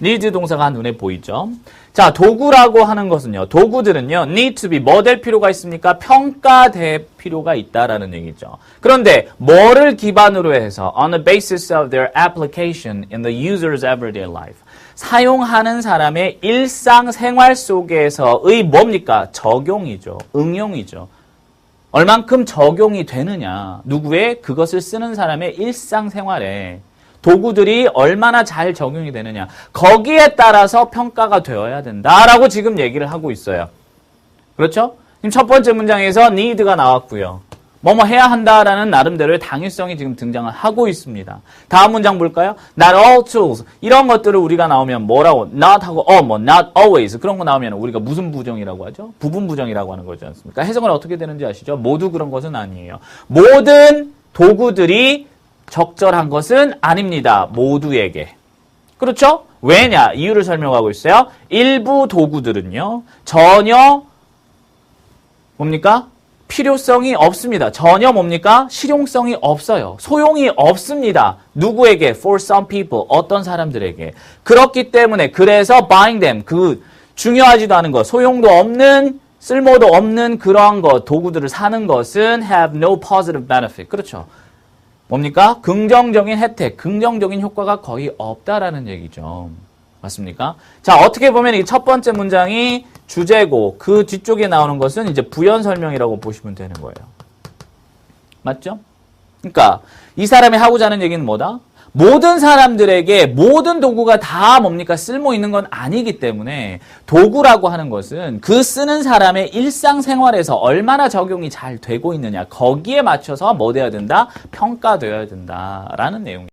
need 동사가 눈에 보이죠. 자, 도구라고 하는 것은요. 도구들은요. need to be 뭐 될 필요가 있습니까? 평가될 필요가 있다라는 얘기죠. 그런데 뭐를 기반으로 해서 on the basis of their application in the user's everyday life. 사용하는 사람의 일상 생활 속에서의 뭡니까? 적용이죠. 응용이죠. 얼만큼 적용이 되느냐. 누구의 그것을 쓰는 사람의 일상 생활에 도구들이 얼마나 잘 적용이 되느냐. 거기에 따라서 평가가 되어야 된다라고 지금 얘기를 하고 있어요. 그렇죠? 지금 첫 번째 문장에서 need가 나왔고요. 뭐뭐 해야 한다라는 나름대로의 당위성이 지금 등장을 하고 있습니다. 다음 문장 볼까요? Not all tools. 이런 것들을 우리가 나오면 뭐라고? Not 하고 all, 뭐 not always. 그런 거 나오면 우리가 무슨 부정이라고 하죠? 부분 부정이라고 하는 거지 않습니까? 해석은 어떻게 되는지 아시죠? 모두 그런 것은 아니에요. 모든 도구들이 적절한 것은 아닙니다. 모두에게. 그렇죠? 왜냐? 이유를 설명하고 있어요. 일부 도구들은요, 전혀 뭡니까? 필요성이 없습니다. 전혀 뭡니까? 실용성이 없어요. 소용이 없습니다. 누구에게? For some people. 어떤 사람들에게. 그렇기 때문에 그래서 buying them. 그 중요하지도 않은 것, 소용도 없는 쓸모도 없는 그러한 것, 도구들을 사는 것은 have no positive benefit. 그렇죠. 뭡니까? 긍정적인 혜택, 긍정적인 효과가 거의 없다라는 얘기죠. 맞습니까? 자, 어떻게 보면 이 첫 번째 문장이 주제고 그 뒤쪽에 나오는 것은 이제 부연 설명이라고 보시면 되는 거예요. 맞죠? 그러니까 이 사람이 하고자 하는 얘기는 뭐다? 모든 사람들에게 모든 도구가 다 뭡니까 쓸모 있는 건 아니기 때문에 도구라고 하는 것은 그 쓰는 사람의 일상생활에서 얼마나 적용이 잘 되고 있느냐 거기에 맞춰서 뭐 돼야 된다 평가되어야 된다라는 내용입니다.